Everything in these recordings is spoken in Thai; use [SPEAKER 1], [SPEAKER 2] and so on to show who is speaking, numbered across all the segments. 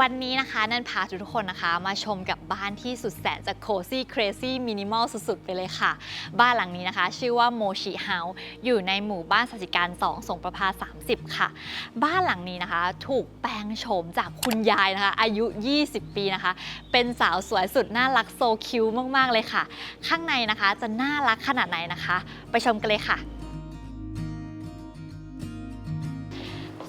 [SPEAKER 1] วันนี้นะคะนันพาทุกคนนะคะมาชมกับบ้านที่สุดแสนจะ cozy crazy minimal สุดๆ ไปเลยค่ะ บ้านหลังนี้นะคะ ชื่อว่าโมชิเฮาอยู่ในหมู่บ้านสัจิการ 2 สงประภา 30 ค่ะ บ้านหลังนี้นะคะ ถูกแปลงโฉมจากคุณยายนะคะ อายุ 20 ปีนะคะ เป็นสาวสวยสุดน่ารักโซคิวมากๆเลยค่ะ ข้างในนะคะจะน่ารักขนาดไหนนะคะ ไปชมกันเลยค่ะ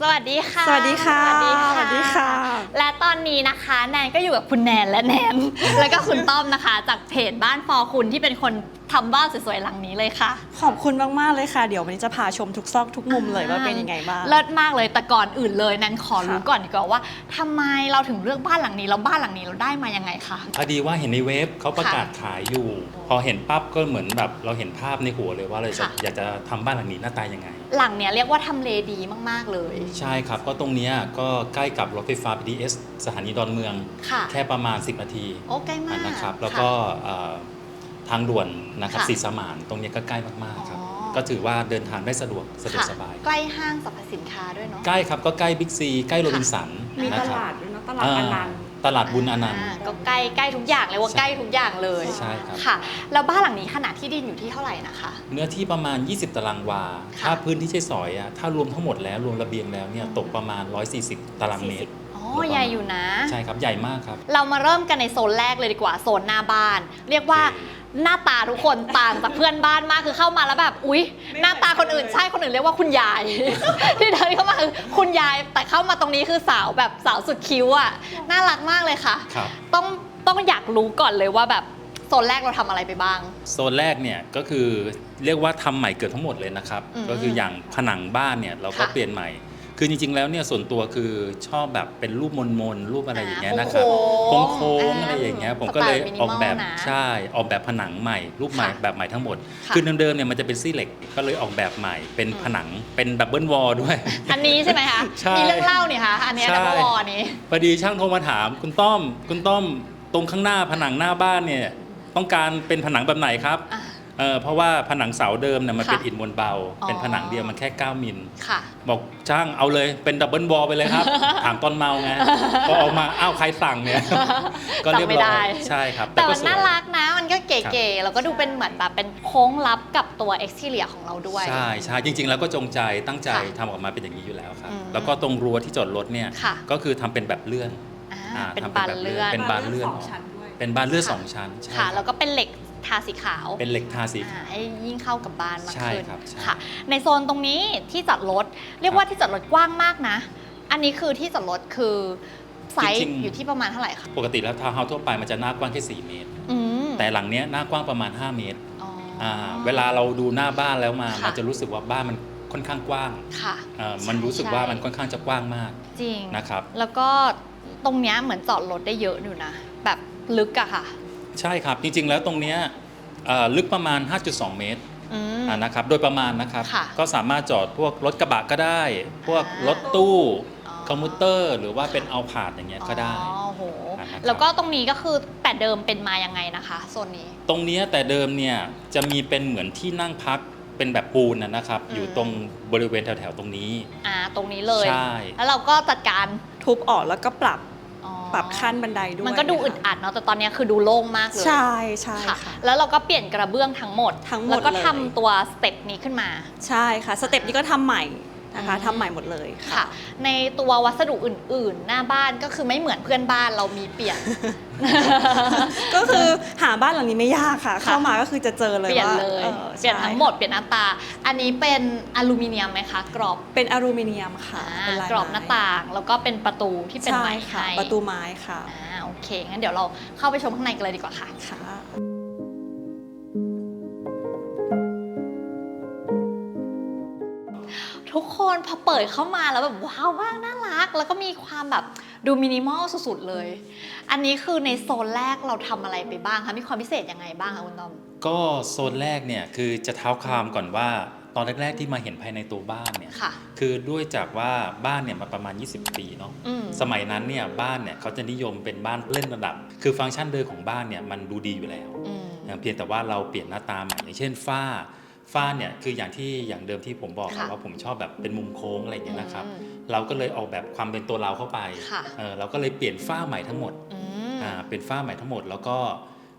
[SPEAKER 1] สวัสดีค่ะ
[SPEAKER 2] สวัสดีค่ะ
[SPEAKER 1] สวัสดี
[SPEAKER 2] สวัสดีค่ะ
[SPEAKER 1] และตอนนี้นะคะแนนก็อยู่กับคุณแนนและแนน แล้วก็คุณต้อมนะคะ จากเพจบ้านฟอคุณที่เป็นคน ทำบ้านสวยๆหลังนี้เลยค่ะ
[SPEAKER 2] ขอบคุณมากๆเลยค่ะ เดี๋ยววันนี้จะพาชมทุกซอกทุกมุมเลยว่าเป็นยังไงบ้าง
[SPEAKER 1] เลิศมากเลยแต่ก่อนอื่นเลยแนนขอรู้
[SPEAKER 2] ค่ะ
[SPEAKER 1] ก่อนดีกว่าว่าทำไมเราถึงเลือกบ้านหลังนี้แล้วบ้านหลังนี้เราได้มายังไงคะ
[SPEAKER 3] พอดีว่าเห็นในเว็บเขาประกาศขายอยู่ พอเห็นปั๊บก็เหมือนแบบเราเห็นภาพในหัวเลยว่าเราจะ
[SPEAKER 1] ค่ะ
[SPEAKER 3] อยากจะทำบ้านหลังนี้หน้าตายังไง
[SPEAKER 1] หลังเนี้ยเรียกว่าทำเลดีมากๆเลย
[SPEAKER 3] ใช่ครับ ก็ตรงเนี้ยก็ใกล้กับรถไฟฟ้า BTS สถานีดอนเมือง
[SPEAKER 1] ค่ะ
[SPEAKER 3] แค่ประมาณ 10 นาที
[SPEAKER 1] โอ้ใกล้มาก
[SPEAKER 3] นะครับ แล้วก็เอ่อ ทางด่วนนะครับ
[SPEAKER 1] ค่ะ
[SPEAKER 3] สีสมานตรงเนี้ยก็ใกล้มากๆครับ
[SPEAKER 1] อ๋อ
[SPEAKER 3] ก็ถือว่าเดินทางได้สะดวกสะดวก
[SPEAKER 1] ค่ะ
[SPEAKER 3] สบาย
[SPEAKER 1] ใกล้ห้างสรรพสินค้าด้วยเนาะ
[SPEAKER 3] ใกล้ครับก็ใกล้บิ๊กซีใกล้โรบินสัน
[SPEAKER 2] มี
[SPEAKER 3] นะ
[SPEAKER 2] ต
[SPEAKER 3] ครับ
[SPEAKER 2] ลาดด้วยนะตลาดอนันต์
[SPEAKER 3] ตลาดบุญอนันต์า
[SPEAKER 1] ก็ใกล้ใกล้ทุกอย่างเลยว่า
[SPEAKER 3] ใช่
[SPEAKER 1] ใกล้ทุกอย่างเลย
[SPEAKER 3] ใช่ครับ
[SPEAKER 1] ค่ะ แล้วบ้านหลังนี้ขนาดที่ดินอยู่ที่เท่าไหร่นะคะ
[SPEAKER 3] เนื้อที่ประมาณ 20 ตารางวา
[SPEAKER 1] ค่ะ
[SPEAKER 3] ถ้าพื้นที่ใช้สอยอะถ้ารวมทั้งหมดแล้วรวมระเบียงแล้วเนี่ยตกประมาณ 140 ตารางเมตร
[SPEAKER 1] อ๋อ
[SPEAKER 3] โดยประมาณ
[SPEAKER 1] ใหญ่อยู่นะ
[SPEAKER 3] ใช่ครับ ใหญ่มากครับ
[SPEAKER 1] เรามาเริ่มกันในโซนแรกเลยดีกว่าโซนหน้าบ้าน เรียกว่า
[SPEAKER 3] โอเค
[SPEAKER 1] หน้าตาทุกคนต่างจากเพื่อนบ้านมากคือเข้ามาแล้วแบบอุ๊ย หน้าตาคนอื่นใช่คนอื่นเรียกว่าคุณยาย ที่เดินเข้ามาคือคุณยายแต่เข้ามาตรงนี้คือสาวแบบสาวสุดคิ้วอะน่ารักมากเลยค่ะ
[SPEAKER 3] ครับ
[SPEAKER 1] ต้องต้องอยากรู้ก่อนเลยว่าแบบโซนแรกเราทำอะไรไปบ้าง
[SPEAKER 3] โซนแรกเนี่ยก็คือเรียกว่าทำใหม่เกือบทั้งหมดเลยนะครับ
[SPEAKER 1] อืม
[SPEAKER 3] ก็คืออย่างผนังบ้านเนี่ยเราก็
[SPEAKER 1] ค่ะ
[SPEAKER 3] เปลี่ยนใหม่ คือจริงๆ แล้วเนี่ยส่วนตัวคือชอบแบบเป็นรูปมนมนๆรูปอะไรอย่างเงี้ยนะครับ
[SPEAKER 1] โค้งๆ
[SPEAKER 3] โค้งๆอะไรอย่างเงี้ยผมก็เลย
[SPEAKER 1] สไตล์ minimal
[SPEAKER 3] ออกแบบ
[SPEAKER 1] นะ
[SPEAKER 3] ใช่ออกแบบผนังใหม่ รูปใหม่
[SPEAKER 1] ค่ะ
[SPEAKER 3] แบบใหม่ทั้งหมด
[SPEAKER 1] ค่ะ
[SPEAKER 3] คือเดิมๆเนี่ยมันจะเป็นซี่เหล็กก็เลยออกแบบใหม่ เป็น
[SPEAKER 1] อืม
[SPEAKER 3] ผนังเป็นดับเบิลวอลด้วย
[SPEAKER 1] อันนี้ใช่ไหมคะ
[SPEAKER 3] ใช่
[SPEAKER 1] มีเรื่องเล่านี่คะอันเนี้
[SPEAKER 3] ใช่
[SPEAKER 1] ดับเบิลวอลนี้
[SPEAKER 3] พอดีช่างโทรมาถามคุณต้อม คุณต้อมตรงข้างหน้าผนังหน้าบ้านเนี่ยต้องการเป็นผนังแบบไหนครับ
[SPEAKER 1] อะ
[SPEAKER 3] เออเพราะว่าผนังเสาเดิมเนี่ยมัน
[SPEAKER 1] ค่ะ
[SPEAKER 3] เป็นอิฐมวลเบา
[SPEAKER 1] อ๋อ
[SPEAKER 3] เป็นผนังเดียวมันแค่ 9 มิล
[SPEAKER 1] ค่ะ
[SPEAKER 3] บอกช่างเอาเลยเป็นดับเบิลวอลไปเลยครับ ถามตอนเมาไงพอออกมาอ้าวใครสั่งเนี่ย ก็เรียบ
[SPEAKER 1] สั่งไม่
[SPEAKER 3] ร้
[SPEAKER 1] ได้
[SPEAKER 3] อยใช่ครับ
[SPEAKER 1] แต่
[SPEAKER 3] ก็
[SPEAKER 1] มัน
[SPEAKER 3] สวย
[SPEAKER 1] น่ารักนะ มันก็เก๋ๆแล้วก็ดูเป็นเหมือนแบบเป็นโค้งลับกับตัว exterior ของเราด้วย
[SPEAKER 3] ใช่ใช่จริง ๆ แล้วก็จงใจตั้งใจ
[SPEAKER 1] ค่ะ
[SPEAKER 3] ทำออกมาเป็นอย่างนี้อยู่แล้วครับ
[SPEAKER 1] อืม
[SPEAKER 3] แล้วก็ตรงรั้วที่จอดรถเนี่ย
[SPEAKER 1] ค่ะ
[SPEAKER 3] ก็คือทำเป็นแบบเลื่อน
[SPEAKER 1] อ่า
[SPEAKER 3] อ่า
[SPEAKER 1] เป็น
[SPEAKER 3] ทำ
[SPEAKER 1] บานเลื่อน
[SPEAKER 3] เป็นบานเลื่อน
[SPEAKER 2] สองชั้นด้วย
[SPEAKER 3] เป็นบานเลื่อน
[SPEAKER 1] ค่ะ
[SPEAKER 3] สองชั้นใช่
[SPEAKER 1] ค่ะ
[SPEAKER 3] รับ
[SPEAKER 1] แล้วก็เป็นเหล็ก ทาสีขาว
[SPEAKER 3] เป็นเหล็กทาสี
[SPEAKER 1] อ่าให้ยิ่งเข้ากับบ้านมาก
[SPEAKER 3] ใช่
[SPEAKER 1] ขึ้น
[SPEAKER 3] ครับใช่
[SPEAKER 1] ค่ะ ในโซนตรงนี้ที่จอดรถเรียกว่าที่จอดรถกว้างมากนะ อันนี้คือที่จอดรถคือไซส์อยู่ที่ประมาณเท่าไหร่คะ
[SPEAKER 3] ปกติแล้วทาวน์เฮาส์ทั่วไปมันจะหน้ากว้างแค่4เมตร
[SPEAKER 1] อืม
[SPEAKER 3] แต่หลังเนี้ยหน้ากว้างประมาณ 5 เมตร
[SPEAKER 1] อ๋ออ
[SPEAKER 3] อ่าเวลาเราดูหน้าบ้านแล้วมา
[SPEAKER 1] ค่ะ
[SPEAKER 3] มันจะรู้สึกว่าบ้านมันค่อนข้างกว้าง
[SPEAKER 1] ค่ะ
[SPEAKER 3] อ่ามันรู้สึกว่ามันค่อนข้างจะกว้างมาก
[SPEAKER 1] จริง
[SPEAKER 3] นะครับ
[SPEAKER 1] แล้วก็ตรงเนี้ยเหมือนจอดรถได้เยอะอยู่นะ แบบลึกอะค่ะ
[SPEAKER 3] ใช่ครับ จริงๆ แล้วตรงเนี้ยเอ่อลึกประมาณ 5.2 เมตร
[SPEAKER 1] อืม
[SPEAKER 3] อ่านะครับ โดยประมาณนะครับ
[SPEAKER 1] ค่ะ
[SPEAKER 3] ก็สามารถจอดพวกรถกระบะก็ได้ พวก
[SPEAKER 1] อ่าร
[SPEAKER 3] ถตู้
[SPEAKER 1] อ๋อ
[SPEAKER 3] คอมพิวเตอร์ หรือว่าเป็นเอาผาดอย่างเงี้ยก็ได้
[SPEAKER 1] อ๋อโห
[SPEAKER 3] อ่านะครับ
[SPEAKER 1] แล้วก็ตรงนี้ก็คือแต่เดิมเป็นมายังไงนะคะโซนนี้
[SPEAKER 3] ตรงเนี้ยแต่เดิมเนี่ยจะมีเป็นเหมือนที่นั่งพักเป็นแบบปูนนะนะครับ
[SPEAKER 1] อืม
[SPEAKER 3] อยู่ตรงบริเวณแถวๆตรงนี้
[SPEAKER 1] อ่าตรงนี้เลย
[SPEAKER 3] ใช่
[SPEAKER 1] แล้วเราก็จัดการ
[SPEAKER 2] ทุบออกแล้วก็ปรับ
[SPEAKER 1] อ๋อ
[SPEAKER 2] ปรับขั้นบันไดด้วย
[SPEAKER 1] มันก็ดูอึดอัดเนาะแต่ตอนนี้คือดูโล่งมากเลย
[SPEAKER 2] ใช่ใช่
[SPEAKER 1] ค่ะ
[SPEAKER 2] ค่ะ
[SPEAKER 1] แล้วเราก็เปลี่ยนกระเบื้องทั้งหมด
[SPEAKER 2] ทั้งหมด
[SPEAKER 1] แล้วก็
[SPEAKER 2] เลย
[SPEAKER 1] ทำตัวสเต็ปนี้ขึ้นมา
[SPEAKER 2] ใช่ค่ะสเต็ปนี้ก็ทำใหม่ นะคะ
[SPEAKER 1] อืม
[SPEAKER 2] ทำใหม่หมดเลย
[SPEAKER 1] ค่ะ ในตัววัสดุอื่นๆ หน้าบ้านก็คือไม่เหมือนเพื่อนบ้านเรามีเปลี่ยน
[SPEAKER 2] ก็คือหาบ้านหลังนี้ไม่ยากค่ะ เข้ามาก็คือจะเจอเลย
[SPEAKER 1] เปลี่ยน
[SPEAKER 2] ว่า
[SPEAKER 1] เลย
[SPEAKER 2] ออ
[SPEAKER 1] เปลี่ยน
[SPEAKER 2] ใช่
[SPEAKER 1] ทั้งหมดเปลี่ยนหน้าตา อันนี้เป็นอลูมิเนียมไหมคะ กรอบ
[SPEAKER 2] เป็นอลูมิเนียมค่ะ
[SPEAKER 1] อ่า
[SPEAKER 2] เป็นลาย
[SPEAKER 1] กรอบหน้าต่างแล้วก็เป็นประตูที่เป็น
[SPEAKER 2] ใช่
[SPEAKER 1] ไม้
[SPEAKER 2] ค่ะ
[SPEAKER 1] ให้
[SPEAKER 2] ประตูไม้ค่ะ
[SPEAKER 1] อ่าโอเคงั้นเดี๋ยวเราเข้าไปชมข้างในกันเลยดีกว่าค่ะ
[SPEAKER 2] ค่ะ
[SPEAKER 1] ทุกคนพอเปิดเข้ามาแล้วแบบว้าวมากน่ารัก แล้วก็มีความแบบดูมินิมอลสุดๆเลย อันนี้คือในโซนแรกเราทำอะไรไปบ้างคะมีความพิเศษยังไงบ้างคะคุณต้อม
[SPEAKER 3] ก็โซนแรกเนี่ยคือจะเท้าความก่อนว่า ตอนแรกๆที่มาเห็นภายในตัวบ้านเนี่ย
[SPEAKER 1] ค่ะ
[SPEAKER 3] คือด้วยจากว่าบ้านเนี่ยมาประมาณ 20 ปีเนาะ
[SPEAKER 1] อืม
[SPEAKER 3] สมัยนั้นเนี่ยบ้านเนี่ยเขาจะนิยมเป็นบ้านเล่นระดับ คือฟังก์ชันเดิมของบ้านเนี่ยมันดูดีอยู่แล้ว
[SPEAKER 1] อืม
[SPEAKER 3] เพียงแต่ว่าเราเปลี่ยนหน้าตาใหม่อย่างเช่นฝ้า ฝ้าเนี่ยคืออย่างที่อย่างเดิมที่ผมบอก
[SPEAKER 1] ค่ะ
[SPEAKER 3] ว่าผมชอบแบบเป็นมุมโค้งอะไรอย่างเงี้ยนะครับ
[SPEAKER 1] อืม
[SPEAKER 3] เราก็เลยออกแบบความเป็นตัวเราเข้าไป
[SPEAKER 1] ค่ะ
[SPEAKER 3] เออเราก็เลยเปลี่ยนฝ้าใหม่ทั้งหมด
[SPEAKER 1] อืม
[SPEAKER 3] อ่าเป็นฝ้าใหม่ทั้งหมด แล้วก็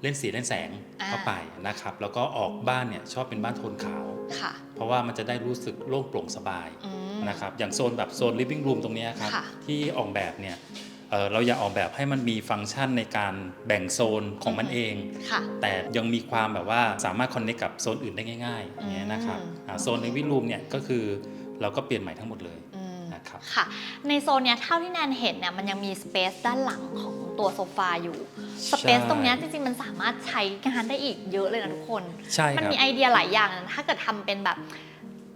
[SPEAKER 3] เล่นสีเล่นแสง
[SPEAKER 1] อ่า
[SPEAKER 3] เข้าไปนะครับ แล้วก็ออกบ้านเนี่ยชอบเป็นบ้านโทนขาว
[SPEAKER 1] ค่ะ
[SPEAKER 3] เพราะว่ามันจะได้รู้สึกโล่งโปร่งสบาย
[SPEAKER 1] อืม
[SPEAKER 3] นะครับอย่างโซนแบบโซน living room ตรงเนี้ยครับ
[SPEAKER 1] ค่ะ
[SPEAKER 3] ที่ออกแบบเนี่ย เอ่อเราอยากออกแบบให้มันมีฟังก์ชันในการแบ่งโซนของมันเอง
[SPEAKER 1] ค่ะ
[SPEAKER 3] แต่ยังมีความแบบว่าสามารถคอนเนคกับโซนอื่นได้ง่ายๆอย่างเงี้ยนะครับ
[SPEAKER 1] อืม
[SPEAKER 3] อ่าโซน living room เนี่ยก็คือเราก็เปลี่ยนใหม่ทั้งหมดเลย
[SPEAKER 1] อืม
[SPEAKER 3] นะครับ
[SPEAKER 1] ค่ะ ในโซนเนี้ยเท่าที่แนนเห็นเนี่ยมันยังมีสเปซด้านหลังของตัวโซฟาอยู่สเปซตรงเนี้ยจริงๆ มันสามารถใช้งานได้อีกเยอะเลยนะทุกคน
[SPEAKER 3] ใช่
[SPEAKER 1] มัน
[SPEAKER 3] ครับ
[SPEAKER 1] มีไอเดียหลายอย่างนะถ้าเกิดทำเป็นแบบ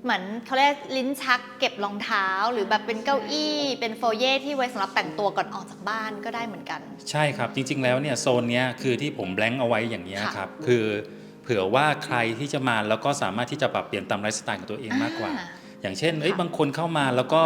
[SPEAKER 1] เหมือนเขาเรียกลิ้นชักเก็บรองเท้า หรือแบบเป็นเก้าอี้ เป็นโฟเย่ที่ไว้สำหรับแต่งตัวก่อนออกจากบ้านก็ได้เหมือนกัน
[SPEAKER 3] ใช่ครับ จริง ๆ แล้วเนี่ยโซนเนี้ยคือที่ผมแบงค์เอาไว้อย่างเงี้ย
[SPEAKER 1] ค่ะ
[SPEAKER 3] ครับ คือเผื่อว่าใครที่จะมาแล้วก็สามารถที่จะปรับเปลี่ยนตามไลฟ์สไตล์ของตัวเองมากกว่า
[SPEAKER 1] อ่
[SPEAKER 3] อย่างเช่นเอ้ย
[SPEAKER 1] ค่ะ
[SPEAKER 3] บางคนเข้ามาแล้วก็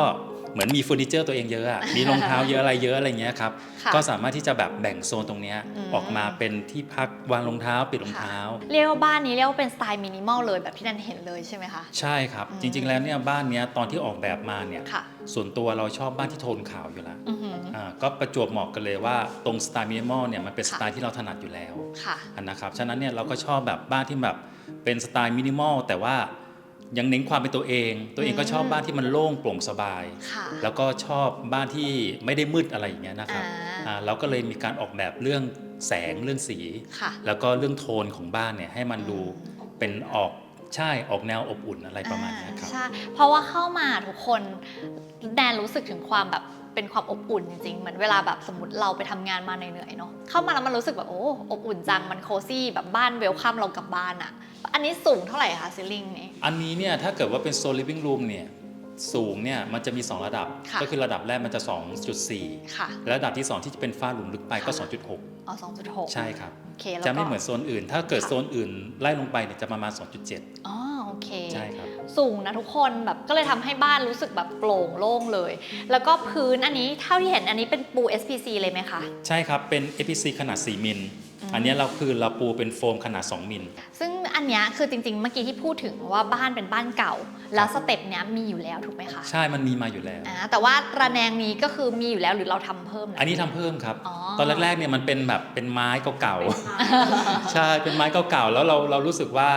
[SPEAKER 3] เหมือนมีเฟอร์นิเจอร์ตัวเองเยอะอะมีรองเท้าเยอะอะไรเยอะอะไรเงี้ยครับ
[SPEAKER 1] ค่ะ
[SPEAKER 3] ก็สามารถที่จะแบบแบ่งโซนตรงเนี้ย
[SPEAKER 1] อืม
[SPEAKER 3] ออกมาเป็นที่พักวางรองเท้าปิดรองเท้า
[SPEAKER 1] เรียกว่าบ้านนี้เรียกว่าเป็นสไตล์มินิมอลเลยแบบที่แนนเห็นเลยใช่ไหมคะ
[SPEAKER 3] ใช่ครับ
[SPEAKER 1] อืม
[SPEAKER 3] จริง ๆแล้วเนี่ยบ้านเนี้ยตอนที่ออกแบบมาเนี่ย
[SPEAKER 1] ค่ะ
[SPEAKER 3] ส่วนตัวเราชอบบ้านที่โทนขาวอยู่แล้ว
[SPEAKER 1] อือหือ
[SPEAKER 3] อ่าก็ประจวบเหมาะกันเลยว่าตรงสไตล์มินิมอลเนี่ยมันเป็น
[SPEAKER 1] ค่ะ
[SPEAKER 3] สไตล์ที่เราถนัดอยู่แล้ว
[SPEAKER 1] ค่ะ
[SPEAKER 3] อันนะครับ ฉะนั้นเนี่ยเราก็ชอบแบบบ้านที่แบบเป็นสไตล์มินิมอลแต่ว่า ยังเน้นความเป็นตัวเอง ตัวเองก็ชอบ
[SPEAKER 1] อืม
[SPEAKER 3] บ้านที่มันโล่งโปร่งสบาย
[SPEAKER 1] ค่ะ
[SPEAKER 3] แล้วก็ชอบบ้านที่ไม่ได้มืดอะไรอย่างเงี้ยนะครับ
[SPEAKER 1] อ่า
[SPEAKER 3] อ่าเราก็เลยมีการออกแบบเรื่องแสงเรื่องสี
[SPEAKER 1] ค่ะ
[SPEAKER 3] แล้วก็เรื่องโทนของบ้านเนี่ยให้มันดูเป็นออกใช่ออกแนวอบอุ่นอะไรประมาณเนี้ยครับ
[SPEAKER 1] ใช่ เพราะว่าเข้ามาทุกคนแดนรู้สึกถึงความแบบเป็นความอบอุ่นจริงๆ เหมือนเวลาแบบสมมติเราไปทำงานมาเหนื่อยๆเนาะเข้ามาแล้วมันรู้สึกแบบโอ้อบอุ่นจังมันโคซี่แบบบ้านเวลคัมเรากลับบ้านอะอันนี้สูงเท่าไหร่คะซิลลิงนี้
[SPEAKER 3] อันนี้เนี่ยถ้าเกิดว่าเป็นโซน living room เนี่ย สูงเนี่ยมันจะมี 2 ระดับ
[SPEAKER 1] ค่ะ
[SPEAKER 3] ก็คือระดับแรกมันจะ 2.4
[SPEAKER 1] ค่ะ
[SPEAKER 3] และระดับที่ 2 ที่จะเป็นฝ้าหลุมลึกไปก็
[SPEAKER 1] ค่ะ
[SPEAKER 3] 2.6
[SPEAKER 1] อ๋อ2.6
[SPEAKER 3] ใช่ครับ
[SPEAKER 1] โอเคแล้วก็
[SPEAKER 3] จะไม่เหมือนโซนอื่น ถ้าเกิด
[SPEAKER 1] ค่ะ
[SPEAKER 3] โซนอื่นไล่ลงไปเนี่ยจะประมาณ 2.7
[SPEAKER 1] อ๋อโอเค
[SPEAKER 3] ใช่ครับ
[SPEAKER 1] สูงนะทุกคนแบบก็เลยทำให้บ้านรู้สึกแบบโปร่งโล่งเลย แล้วก็พื้นอันนี้เท่าที่เห็นอันนี้เป็นปู SPC เลยไหมคะ
[SPEAKER 3] ใช่ครับเป็น APC ขนาด 4 มิล
[SPEAKER 1] อืม
[SPEAKER 3] อันเนี้ยเราคือเราปูเป็นโฟมขนาด 2 มิล
[SPEAKER 1] ซึ่ง อันเนี้ยคือจริงๆ เมื่อกี้ที่พูดถึงว่าบ้านเป็นบ้านเก่า แล้วสเต็ปเนี้ยมีอยู่แล้วถูกไหมคะ
[SPEAKER 3] ใช่มันมีมาอยู่แล้ว
[SPEAKER 1] อ่าแต่ว่าระแนงนี้ก็คือมีอยู่แล้วหรือเราทำเพิ่มะ
[SPEAKER 3] อันนี้ทำเพิ่มครับ
[SPEAKER 1] อ๋อ
[SPEAKER 3] ตอนแรกๆเนี่ยมันเป็นแบบเป็นไม้เก่าๆ ใช่เป็นไม้เก่าๆแล้วเราเรารู้สึกว่า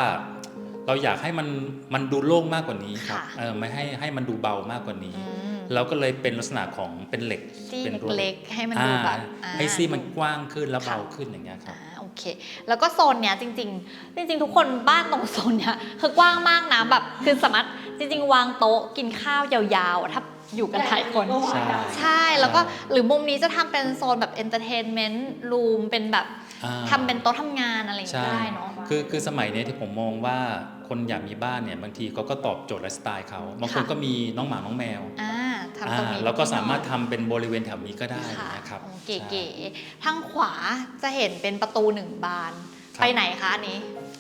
[SPEAKER 3] เราอยากให้มันมันดูโล่งมากกว่านี้ครับ
[SPEAKER 1] ค่ะ
[SPEAKER 3] เออไม่ให้ให้มันดูเบามากกว่านี้
[SPEAKER 1] อืม
[SPEAKER 3] เราก็เลยเป็นลักษณะของเป็นเหล็ก
[SPEAKER 1] ซี่
[SPEAKER 3] เป็นรั้ว
[SPEAKER 1] เล็กๆให้มันดูแบบอ่า
[SPEAKER 3] ให้ซี่มันกว้างขึ้นและ
[SPEAKER 1] ค่ะ
[SPEAKER 3] เบาขึ้นอย่างเงี้ยครับ
[SPEAKER 1] อ่าโอ เค แล้วก็โซนเนี้ยจริง ๆ จริง ๆ ทุกคนบ้านตรงโซนเนี้ยคือกว้างมากนะแบบคือสามารถจริง ๆ วางโต๊ะกินข้าวยาวๆอะถ้า อยู่กันหลายคน
[SPEAKER 3] ใช่
[SPEAKER 1] ใช่ แล้วก็หรือมุมนี้จะทำเป็นโซนแบบเอนเตอร์เทนเมนต์รูมเป็นแบบ
[SPEAKER 3] อ่า
[SPEAKER 1] ทำเป็นโต๊ะทำงานอะไรอย่างเงี้ย
[SPEAKER 3] ใช่
[SPEAKER 1] ได้เนาะ
[SPEAKER 3] คือคือสมัยเนี้ยที่ผมมองว่าคนอยากมีบ้านเนี่ยบางทีเขาก็ตอบโจทย์ไลฟ์สไตล์เขาบางคน
[SPEAKER 1] ค่ะ
[SPEAKER 3] ก็มีน้องหมา น้องแมว
[SPEAKER 1] อ่าทำตรงนี้
[SPEAKER 3] อ่าแล้วก็สามารถทำเป็นบริเวณแถวนี้ก็ได้
[SPEAKER 1] ค่ะ
[SPEAKER 3] นะครับ
[SPEAKER 1] โอ
[SPEAKER 3] ใช่
[SPEAKER 1] เก๋ๆทางขวาจะเห็นเป็นประตูหนึ่งบาน
[SPEAKER 3] ครับ
[SPEAKER 1] ไปไหนคะอันนี้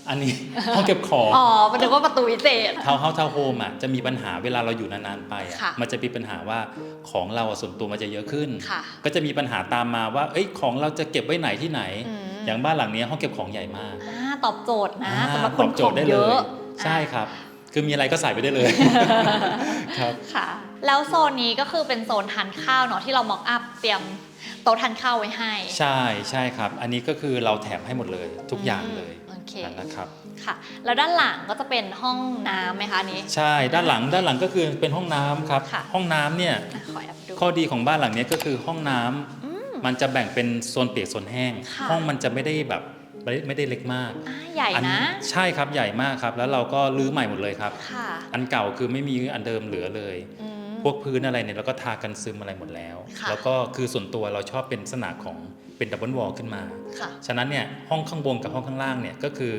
[SPEAKER 3] อันนี้ห้องเก็บของ
[SPEAKER 1] อ๋อมันนึกว่าประตูวิเศษ
[SPEAKER 3] ทาวน์เฮาส์ทาวน์โฮมอะจะมีปัญหาเวลาเราอยู่นานๆไปอะ
[SPEAKER 1] ค่ะ
[SPEAKER 3] มันจะมีปัญหาว่าของเราอะส่วนตัวมันจะเยอะขึ้น
[SPEAKER 1] ค่ะ
[SPEAKER 3] ก็จะมีปัญหาตามมาว่าเอ้ยของเราจะเก็บไว้ไหนที่ไหน
[SPEAKER 1] อืม
[SPEAKER 3] อย่างบ้านหลังเนี้ยห้องเก็บของใหญ่มาก
[SPEAKER 1] อ่าตอบโจทย์นะ
[SPEAKER 3] อ่า
[SPEAKER 1] สำหรับค
[SPEAKER 3] ต
[SPEAKER 1] น
[SPEAKER 3] อบโจ
[SPEAKER 1] ขอ
[SPEAKER 3] ท
[SPEAKER 1] ง
[SPEAKER 3] ย์ได้
[SPEAKER 1] เย
[SPEAKER 3] เลย
[SPEAKER 1] อะ
[SPEAKER 3] ใช่ครับ คือมีอะไรก็ใส่ไปได้เลยครับ
[SPEAKER 1] ค่ะ แล้วโซนนี้ก็คือเป็นโซนทานข้าวเนาะที่เราม็อกอัพเตรียมโต๊ะทานข้าวไว้ให้
[SPEAKER 3] ใช่ใช่ครับ อันนี้ก็คือเราแถมให้หมดเลยทุกอย่างเลย
[SPEAKER 1] โอ เค
[SPEAKER 3] นะครับ
[SPEAKER 1] ค่ะ แล้วด้านหลังก็จะเป็นห้องน้ำไหมคะอันนี้
[SPEAKER 3] ใช่ด้านหลังด้านหลังก็คือเป็นห้องน้ำครับ
[SPEAKER 1] ค่ะ
[SPEAKER 3] ห้องน้ำเนี่ย
[SPEAKER 1] อะขอแอบดู
[SPEAKER 3] ข้อดีของบ้านหลังเนี้ยก็คือห้องน้ำ
[SPEAKER 1] อืม
[SPEAKER 3] มันจะแบ่งเป็นโซนเปียกโซนแห้ง
[SPEAKER 1] ค่ะ
[SPEAKER 3] ห้องมันจะไม่ได้แบบไม่ไม่ได้เล็กมาก
[SPEAKER 1] อ่าใหญ่
[SPEAKER 3] อั
[SPEAKER 1] นะ
[SPEAKER 3] ใช่ครับใหญ่มากครับ แล้วเราก็รื้อใหม่หมดเลยครับ
[SPEAKER 1] ค่ะ
[SPEAKER 3] อันเก่าคือไม่มีอันเดิมเหลือเลย
[SPEAKER 1] อืม
[SPEAKER 3] พวกพื้นอะไรเนี่ยเราก็ทากันซึมอะไรหมดแล้ว
[SPEAKER 1] ค่ะ
[SPEAKER 3] แล้วก็คือส่วนตัวเราชอบเป็นลักษณะของเป็นดับเบิลวอลขึ้นมา
[SPEAKER 1] ค่ะ
[SPEAKER 3] ฉะนั้นเนี่ยห้องข้างบนกับห้องข้างล่างเนี่ยก็คือ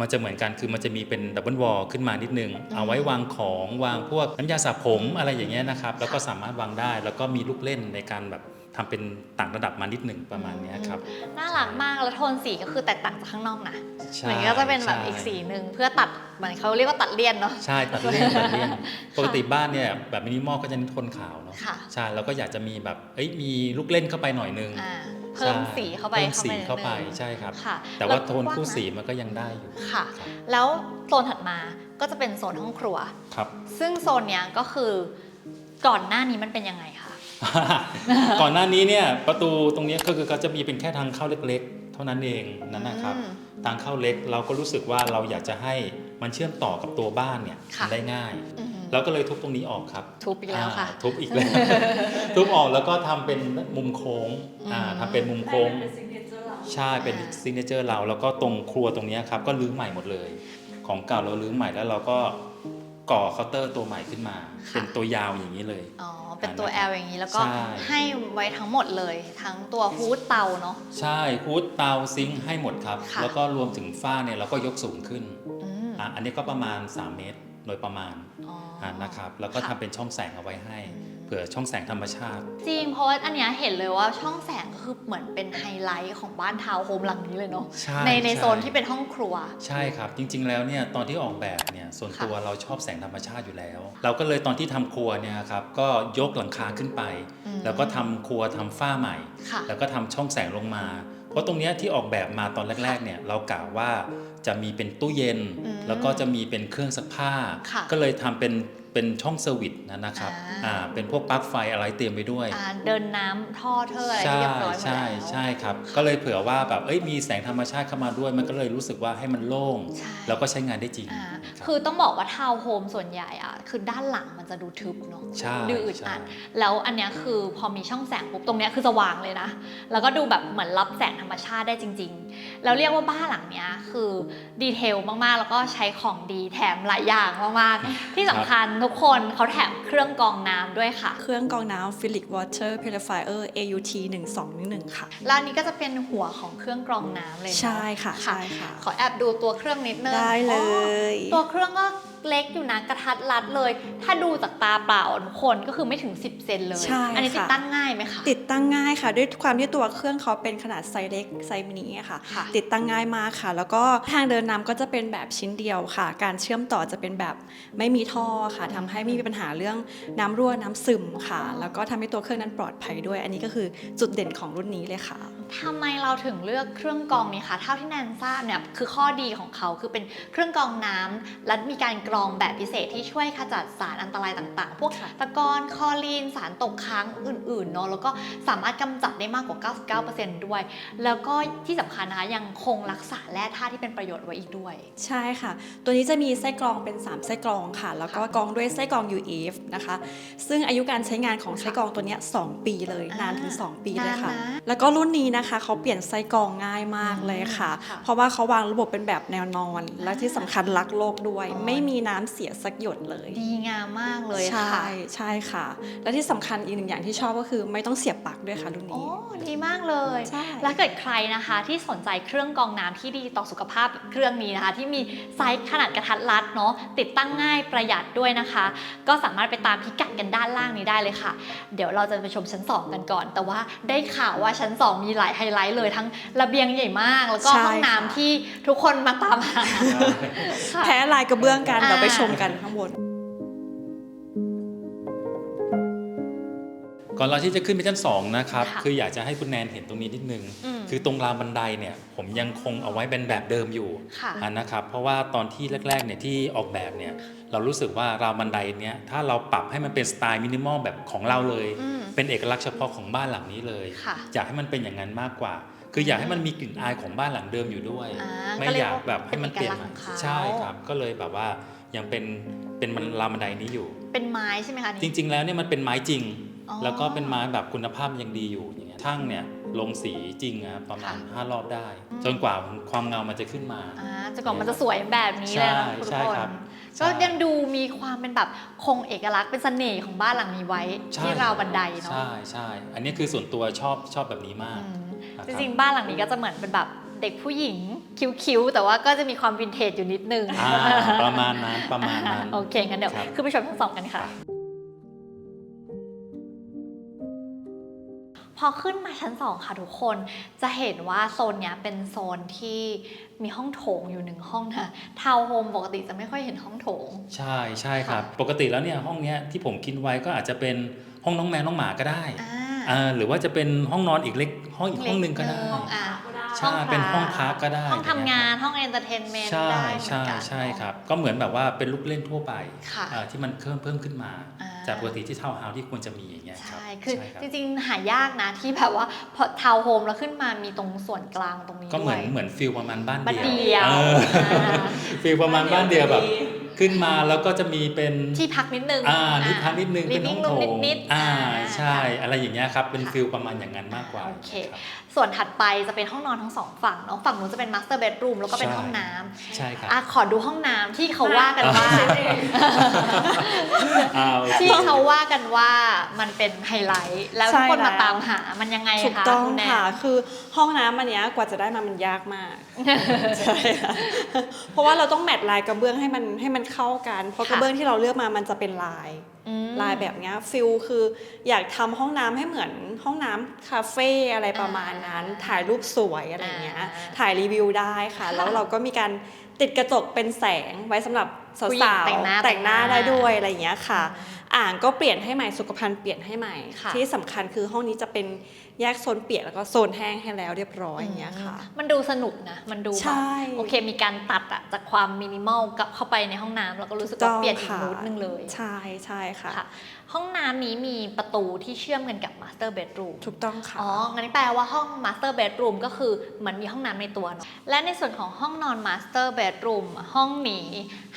[SPEAKER 3] มันจะเหมือนกันคือมันจะมีเป็นดับเบิลวอลขึ้นมานิดนึง
[SPEAKER 1] อืม
[SPEAKER 3] เอาไว้วางของวางพวกน้ำยาสระผมอะไรอย่างเงี้ยนะครับ แล้วก็
[SPEAKER 1] ค่ะ
[SPEAKER 3] สามารถวางได้แล้วก็มีลูกเล่นในการแบบ ทำเป็นต่างระดับมานิดหนึ่งประมาณเนี้ยครับ
[SPEAKER 1] น่ารักมากแล้วโทนสีก็คือแตกต่างจากข้างนอกนะ
[SPEAKER 3] ใช่
[SPEAKER 1] เหมือนก็จะเป็นแบบ
[SPEAKER 3] ใช่
[SPEAKER 1] อีกสีหนึ่งเพื่อตัดเหมือนเขาเรียกว่าตัดเลี่ยนเนาะ
[SPEAKER 3] ใช่ตัดเลี่ยนตัดเลี่ยนปกติบ้านเนี่ยแบบมินิมอลก็จะเน้นโทนขาวเนาะ
[SPEAKER 1] ค่ะ
[SPEAKER 3] ใช่แล้วก็อยากจะมีแบบเอ้ยมีลูกเล่นเข้าไปหน่อยนึง
[SPEAKER 1] อ่าเพิ่มสีเข้าไป
[SPEAKER 3] เพิ่มสีเข้าไป
[SPEAKER 1] นิดนึง
[SPEAKER 3] ใช่ครับ
[SPEAKER 1] ค่ะ
[SPEAKER 3] แต่ว่า
[SPEAKER 1] ล้
[SPEAKER 3] โทน
[SPEAKER 1] กง
[SPEAKER 3] คู่
[SPEAKER 1] ไหม
[SPEAKER 3] สีมันก็ยังได้อยู่
[SPEAKER 1] ค่ะ
[SPEAKER 3] ครับ
[SPEAKER 1] แล้วโซนถัดมาก็จะเป็นโซนห้องครัว
[SPEAKER 3] ครับ
[SPEAKER 1] ซึ่งโซนเนี้ยก็คือก่อนหน้านี้มันเป็นยังไงคะ
[SPEAKER 3] ก่อนหน้านี้เนี่ยประตูตรงเนี้ยก็คือเขาจะมีเป็นแค่ทางเข้าเล็ก ๆ เท่านั้นเองนั่นนะครับ
[SPEAKER 1] อืม
[SPEAKER 3] ทางเข้าเล็กเราก็รู้สึกว่าเราอยากจะให้มันเชื่อมต่อกับตัวบ้านเนี่ย
[SPEAKER 1] ค่ะ
[SPEAKER 3] ได้ง่าย
[SPEAKER 1] อืม
[SPEAKER 3] เราก็เลยทุบตรงนี้ออกครับ
[SPEAKER 1] ทุบอีกแล้วค่ะ
[SPEAKER 3] อ่าทุบอีกแล้ว ทุบออกแล้วก็ทำเป็นมุมโค้งอ่า
[SPEAKER 1] อืม
[SPEAKER 3] ทำเป็นมุมโค้ง
[SPEAKER 2] เป็นซิกเนเจอร์เรา
[SPEAKER 3] ใช่เป็น
[SPEAKER 1] อ่า
[SPEAKER 3] ซิงเกิลเจอร์เราแล้วก็ตรงครัวตรงเนี้ยครับก็รื้อใหม่หมดเลย ของเก่าเรารื้อใหม่แล้วเราก็ ก่อเคาน์เตอร์ตัวใหม่ขึ้นมา เป็นตัวยาวอย่างนี้เลย
[SPEAKER 1] อ๋อ เป็นตัว
[SPEAKER 3] อ่า
[SPEAKER 1] L อย่างนี้แล้วก็
[SPEAKER 3] ใช่
[SPEAKER 1] ให้ไว้ทั้งหมดเลย ทั้งตัวฮูดเตาเนาะ
[SPEAKER 3] ใช่ฮูดเตาซิงค์ให้หมดครับ
[SPEAKER 1] ค่ะ
[SPEAKER 3] แล้วก็รวมถึงฝ้าเนี่ยเราก็ยกสูงขึ้น
[SPEAKER 1] อืม
[SPEAKER 3] อะอันนี้ก็ประมาณ 3 เมตรโดยประมาณ
[SPEAKER 1] อ๋ออ
[SPEAKER 3] อะนะครับ แล้วก็ทำ
[SPEAKER 1] ค่ะ
[SPEAKER 3] เป็นช่องแสงเอาไว้ให้
[SPEAKER 1] อืม
[SPEAKER 3] เผื่อช่องแสงธรรมชาติ
[SPEAKER 1] จริงเพราะว่าอันเนี้ยเห็นเลยว่าช่องแสงก็คือเหมือนเป็นไฮไลท์ของบ้านทาวน์โฮมหลังนี้เลยเนาะ
[SPEAKER 3] ใช่
[SPEAKER 1] ในใน
[SPEAKER 3] ช่
[SPEAKER 1] โซนที่เป็นห้องครัว
[SPEAKER 3] ใช่ครับ จริง ๆ แล้วเนี่ยตอนที่ออกแบบเนี่ยส่วน
[SPEAKER 1] ค่ะ
[SPEAKER 3] ตัวเราชอบแสงธรรมชาติอยู่แล้ว เราก็เลยตอนที่ทำครัวเนี่ยครับก็ยกหลังคาขึ้นไป
[SPEAKER 1] อืม
[SPEAKER 3] แล้วก็ทำครัวทำฝ้าใหม่
[SPEAKER 1] ค่ะ
[SPEAKER 3] แล้วก็ทำช่องแสงลงมา เพราะตรงเนี้ยที่ออกแบบมาตอนแรกๆเนี่ยเรากล่าวว่าจะมีเป็นตู้เย็น
[SPEAKER 1] อืม
[SPEAKER 3] แล้วก็จะมีเป็นเครื่องซักผ้า
[SPEAKER 1] ค่ะ
[SPEAKER 3] ก็เลยทำเป็น เป็นช่องเซอร์วิสนะนะครับ
[SPEAKER 1] อ่า
[SPEAKER 3] อ่าเป็นพวกปลั๊กไฟอะไรเตรียมไปด้วย
[SPEAKER 1] อ่าเดินน้ำท่อเธออะไร
[SPEAKER 3] ใช่
[SPEAKER 1] เรียบร้อยหมด
[SPEAKER 3] ใช่
[SPEAKER 1] แล้ว
[SPEAKER 3] ใช่ครับ ก็เลยเผื่อว่าแบบเอ้ยมีแสงธรรมชาติเข้ามาด้วย มันก็เลยรู้สึกว่าให้มันโล่ง
[SPEAKER 1] ใช่
[SPEAKER 3] แล้วก็ใช้งานได้จริง
[SPEAKER 1] อ่า
[SPEAKER 3] รับ
[SPEAKER 1] คือต้องบอกว่าทาวน์โฮมส่วนใหญ่อะคือด้านหลังมันจะดูทึบเนาะ
[SPEAKER 3] ใช่
[SPEAKER 1] ดูอึด
[SPEAKER 3] ใช่
[SPEAKER 1] อัดแล้วอันเนี้ยคือพอมีช่องแสงปุ๊บตรงเนี้ยคือสว่างเลยนะ แล้วก็ดูแบบเหมือนรับแสงธรรมชาติได้จริง ๆ แล้วเรียกว่าบ้านหลังเนี้ยคือดีเทลมากๆ แล้วก็ใช้ของดีแถมหลายอย่างมากๆ ที่สำคัญทุกคนเขาแถมเครื่องกรองน้ำด้วยค่ะ
[SPEAKER 2] เครื่องกรองน้ำ Philips Water Purifier AUT 1211ค่ะ
[SPEAKER 1] แล้วอันนี้ก็จะเป็นหัวของเครื่องกรองน้ำเลยเนอ
[SPEAKER 2] ใช่ค่ะ ใช่ค่ะ
[SPEAKER 1] ขอแอบดูตัวเครื่องนิดนึง
[SPEAKER 2] ได้เล
[SPEAKER 1] อ๋อยตัวเครื่องก็ เล็กอยู่นะกระทัดรัดเลย ถ้าดูจากตาเปล่าทุกคนก็คือไม่ถึง 10 เซนเลย
[SPEAKER 2] ใช่
[SPEAKER 1] อันี้ติด
[SPEAKER 2] ค่ะ
[SPEAKER 1] ตั้งง่ายไหมคะ
[SPEAKER 2] ติดตั้งง่ายค่ะ ด้วยความที่ตัวเครื่องเขาเป็นขนาดไซส์เล็กไซส์มินิอะค่ะ
[SPEAKER 1] ค่ะ
[SPEAKER 2] ติดตั้งง่ายมากค่ะ แล้วก็ทางเดินน้ำก็จะเป็นแบบชิ้นเดียวค่ะ การเชื่อมต่อจะเป็นแบบไม่มีท่อค่ะทำให้ไม่มีปัญหาเรื่องน้ำรั่วน้ำซึมค่ะ แล้วก็ทำให้ตัวเครื่องนั้นปลอดภัยด้วย อันนี้ก็คือจุดเด่นของรุ่นนี้เลยค่ะ
[SPEAKER 1] ทำไมเราถึงเลือกเครื่องกรองนี้คะเท่าที่แนนทราบเนี่ยคือข้อดีของเขาคือเป็นเครื่องกรองน้ำและมีการกรองแบบพิเศษที่ช่วยขจัดสารอันตรายต่างๆ พวก
[SPEAKER 2] ค่ะ
[SPEAKER 1] ตะกอนคลอรีนสารตกค้างอื่นๆเนาะแล้วก็สามารถกำจัดได้มากกว่า 99%ด้วย แล้วก็ที่สำคัญนะคะยังคงรักษาแร่ธาตุที่เป็นประโยชน์ไว้อีกด้วย
[SPEAKER 2] ใช่ค่ะ ตัวนี้จะมีไส้กรองเป็น 3 ไส้กรองค่ะ แล้วก็กรองด้วยไส้กรอง UF นะคะ ซึ่งอายุการใช้งานของไส้กรองตัวเนี้ย2ปีเลย
[SPEAKER 1] อ่าน
[SPEAKER 2] นานถึง 2 ปีเลยค่ะ
[SPEAKER 1] นานนะ
[SPEAKER 2] แล้วก็รุ่นนี้นะคะเขาเปลี่ยนไส้กรองง่ายมากเลยค่ะ
[SPEAKER 1] ค่ะ
[SPEAKER 2] เพราะว่าเขาวางระบบเป็นแบบแนวนอน และที่สำคัญรักโลกด้วย
[SPEAKER 1] อ๋อ
[SPEAKER 2] ไม่มีน้ำเสียสักหยดเลย
[SPEAKER 1] ดีงามมากเลย
[SPEAKER 2] ใช่
[SPEAKER 1] ค่ะ
[SPEAKER 2] ใช่ค่ะ และที่สำคัญอีกหนึ่งอย่างที่ชอบก็คือไม่ต้องเสียบปลั๊กด้วยค่ะรุ่น
[SPEAKER 1] โอ้
[SPEAKER 2] นี้
[SPEAKER 1] ดีมากเลย
[SPEAKER 2] ใช่
[SPEAKER 1] แล้วเกิดใครนะคะที่สนใจเครื่องกรองน้ำที่ดีต่อสุขภาพเครื่องนี้นะคะ ที่มีไซส์ขนาดกระทัดรัดเนาะติดตั้งง่ายประหยัดด้วยนะคะ ก็สามารถไปตามพิกัดกันด้านล่างนี้ได้เลยค่ะ เดี๋ยวเราจะไปชมชั้น 2 กันก่อน แต่ว่าได้ข่าวว่าชั้น 2 มีหลายไฮไลท์เลยทั้งระเบียงใหญ่มาก แล้วก็
[SPEAKER 2] ใช่
[SPEAKER 1] ห้องน้ำ
[SPEAKER 2] ค่ะ
[SPEAKER 1] ที่ทุกคนมาตามหา ค่ะ
[SPEAKER 2] แพ้ลายกระเบื้องกัน
[SPEAKER 1] อ่า
[SPEAKER 2] เดี๋ยวไปชมกันข้างบน
[SPEAKER 3] ก่อนเราที่จะขึ้นไปชั้นสองนะครับ
[SPEAKER 1] ค่ะ
[SPEAKER 3] คืออยากจะให้คุณแนนเห็นตรงนี้นิดนึง
[SPEAKER 1] อืม
[SPEAKER 3] คือตรงราวบันไดเนี่ยผมยังคงเอาไว้เป็นแบบเดิมอยู่
[SPEAKER 1] ค่ะ
[SPEAKER 3] อะนะครับเพราะว่าตอนที่แรกๆเนี่ยที่ออกแบบเนี่ยเรารู้สึกว่าราวบันไดเนี่ยถ้าเราปรับให้มันเป็นสไตล์มินิมอลแบบของเราเลย
[SPEAKER 1] อืม
[SPEAKER 3] เป็นเอกลักษณ์เฉพาะของบ้านหลังนี้เลย
[SPEAKER 1] ค่ะ
[SPEAKER 3] อยากให้มันเป็นอย่างนั้นมากกว่า คืออยากให้มันมีกลิ่นอายของบ้านหลังเดิมอยู่ด้วย
[SPEAKER 1] อ่า
[SPEAKER 3] ไม่
[SPEAKER 1] ก็เรี
[SPEAKER 3] อยยาก
[SPEAKER 1] ว่า
[SPEAKER 3] แบบให้มันเปลี่ยน
[SPEAKER 1] อกลักษณ์ของเขา
[SPEAKER 3] ใช่ครับก็เลยแบบว่ายังเป็นเป็นมันราวบันไดนี้อยู่
[SPEAKER 1] เป็นไม้ใช่ไหมคะ
[SPEAKER 3] จ
[SPEAKER 1] นี่
[SPEAKER 3] ริง ๆ แล้วเนี่ยมันเป็นไม้จริง
[SPEAKER 1] อ๋อ
[SPEAKER 3] แล้วก็เป็นไม้แบบคุณภาพยังดีอยู่อย่างเงี้ยช่างเนี่ยลงสีจริงนะครับประมาณ
[SPEAKER 1] ค่ะ
[SPEAKER 3] 5รอบได้
[SPEAKER 1] อืม
[SPEAKER 3] จนกว่าความเงามันจะขึ้นมา
[SPEAKER 1] อ่าจะก่อนมันจะสวยแบบนี้เลยนะ
[SPEAKER 3] ใช่
[SPEAKER 1] ทุก
[SPEAKER 3] ใช่
[SPEAKER 1] คน
[SPEAKER 3] ครับ
[SPEAKER 1] ก็
[SPEAKER 3] ใช่
[SPEAKER 1] ยังดูมีความเป็นแบบคงเอกลักษณ์เป็นเสน่ห์ของบ้านหลังนี้ไว้
[SPEAKER 3] ใช่
[SPEAKER 1] ที่ราวบันไดเนาะ
[SPEAKER 3] ใช่ใช่อันนี้คือส่วนตัวชอบชอบแบบนี้มาก
[SPEAKER 1] อืม
[SPEAKER 3] นะค
[SPEAKER 1] จ
[SPEAKER 3] บ
[SPEAKER 1] ริงๆบ้านหลังนี้ก็จะเหมือนเป็นแบบเด็กผู้หญิงคิ้วๆ แต่ว่าก็จะมีความวินเทจอยู่นิดนึง
[SPEAKER 3] อ่าประมาณนั้นประมาณนั้น
[SPEAKER 1] โอเคงั้นเดี๋ยว
[SPEAKER 3] ครับ
[SPEAKER 1] ขึ้นไปชมทั้งสองกันค่ะ อขึ้นมาชั้นสองค่ะทุกคนจะเห็นว่าโซนเนี้ยเป็นโซนที่มีห้องโถงอยู่หนึ่งห้องนะทาวน์โฮมปกติจะไม่ค่อยเห็นห้องโถง
[SPEAKER 3] ใช่ใช่ครับ
[SPEAKER 1] ค่ะ
[SPEAKER 3] ปกติแล้วเนี่ยห้องเนี้ยที่ผมคิดไว้ก็อาจจะเป็นห้องน้องแมวน้องหมาก็ได้
[SPEAKER 1] อ่า
[SPEAKER 3] อ่าหรือว่าจะเป็นห้องนอนอีกเล็กห้องอีกห้องหนึ่งก็ได้
[SPEAKER 1] ห้องอ่ะ
[SPEAKER 3] ใช่เป็นห้องพักก็ได้
[SPEAKER 1] ห้องทำงานห้องเอนเตอร์เทนเมนต์
[SPEAKER 3] ใช่
[SPEAKER 1] ได้เหมือน
[SPEAKER 3] ใช่
[SPEAKER 1] กัน
[SPEAKER 3] ใช่ครับ ก็เหมือนแบบว่าเป็นลูกเล่นทั่วไป
[SPEAKER 1] ค่ะ
[SPEAKER 3] อ่าที่มันเพิ่มเพิ่มขึ้นมา
[SPEAKER 1] อ่า
[SPEAKER 3] จากปกติที่เท่าเฮาที่ควรจะมีอย่างเงี้ยครับ
[SPEAKER 1] ใช่ คือ
[SPEAKER 3] ใช่รับ
[SPEAKER 1] จริงๆ หายากนะที่แบบว่าพอทาวน์โฮมแล้วขึ้นมามีตรงส่วนกลางตรงนี้
[SPEAKER 3] ก็เหมือน
[SPEAKER 1] ด้วย
[SPEAKER 3] เหมือนฟิลประมาณบ้าน
[SPEAKER 1] บ้าน
[SPEAKER 3] เดี
[SPEAKER 1] เดี
[SPEAKER 3] ย
[SPEAKER 1] ยวว
[SPEAKER 3] เออ
[SPEAKER 1] อ่า
[SPEAKER 3] ฟิลประมาณบ้านเดียวแบบ ขึ้นมาแล้วก็จะมีเป็น
[SPEAKER 1] ที่พักนิดนึง
[SPEAKER 3] อ่านิดพักนิดนึงเป็นห้องโถ
[SPEAKER 1] living room
[SPEAKER 3] ง
[SPEAKER 1] นิดๆ
[SPEAKER 3] อ่า
[SPEAKER 1] อ่า
[SPEAKER 3] ใช่อะไรอย่างเงี้ยครับเป็นฟิลประมาณอย่างนั้นมากกว่า
[SPEAKER 1] โอเค
[SPEAKER 3] รับ
[SPEAKER 1] ส่วนถัดไปจะเป็นห้องนอนทั้งสองฝั่งเนาะฝั่งนู้นจะเป็นมาสเตอร์เบดรูมแล้วก็เป็น
[SPEAKER 3] ใช่
[SPEAKER 1] ห้องน้ำ
[SPEAKER 3] ใช่ครับ
[SPEAKER 1] อะขอดูห้องน้ำที่เขาว่ากันว่า
[SPEAKER 3] อ่าโอเค
[SPEAKER 1] ที่เขาว่ากันว่ามันเป็นไฮไลท์แล้วทุกคน
[SPEAKER 2] ใช่แล้ว
[SPEAKER 1] มาตามหามันยังไง
[SPEAKER 2] ถูก
[SPEAKER 1] คะ
[SPEAKER 2] ต้อง
[SPEAKER 1] ณแนน
[SPEAKER 2] ค่ะคือห้องน้ำอันเนี้ยกว่าจะได้มามันยากมากใช่ค่ะเพราะว่าเราต้องแมทลายกระเบื้องให้มันให้มันเข้ากัน เพราะ
[SPEAKER 1] ค่ะ
[SPEAKER 2] กระเบื้องที่เราเลือกมามันจะเป็นลาย
[SPEAKER 1] อืม
[SPEAKER 2] ลายแบบเนี้ยฟิลคืออยากทำห้องน้ำให้เหมือนห้องน้ำคาเฟ่อะไรประมาณนั้น
[SPEAKER 1] อ่า
[SPEAKER 2] ถ่ายรูปสวยอะไรเงี้ย
[SPEAKER 1] อ่า
[SPEAKER 2] ถ่ายรีวิวได้ค่ะ แล้วเราก็มีการติดกระจกเป็นแสงไว้สำหรับส
[SPEAKER 1] ผู้หญิงา
[SPEAKER 2] ว
[SPEAKER 1] แต่งหน้า
[SPEAKER 2] ๆแต่งหน้า
[SPEAKER 1] แต่งหน้า
[SPEAKER 2] ได้ด้วยอะไรอย่างเงี้ยค่ะ อ่างก็เปลี่ยนให้ใหม่สุขภัณฑ์เปลี่ยนให้ใหม่
[SPEAKER 1] ค่ะ
[SPEAKER 2] ที่สำคัญคือห้องนี้จะเป็นแยกโซนเปียกแล้วก็โซนแห้งให้แล้วเรียบร้อยอย่างเงี้ยค่ะ
[SPEAKER 1] มันดูสนุกนะ มันดู
[SPEAKER 2] ใช่
[SPEAKER 1] แบบโอเคมีการตัดอะจากความมินิมอลกลับเข้าไปในห้องน้ำแล้วก็รู้สึกว่าเปลี่ยนอีกมูดนึงเลย
[SPEAKER 2] ใช่ใช่ค่ะ
[SPEAKER 1] ค่ะ ห้องน้ำนี้มีประตูที่เชื่อมกันกับมาสเตอร์เบดรูม
[SPEAKER 2] ถูกต้องค่ะ
[SPEAKER 1] อ๋อ งั้นแปลว่าห้อง Master Bedroom ก็คือเหมือนมีห้องน้ำในตัวเนาะ และในส่วนของห้องนอน Master Bedroom ห้องนี้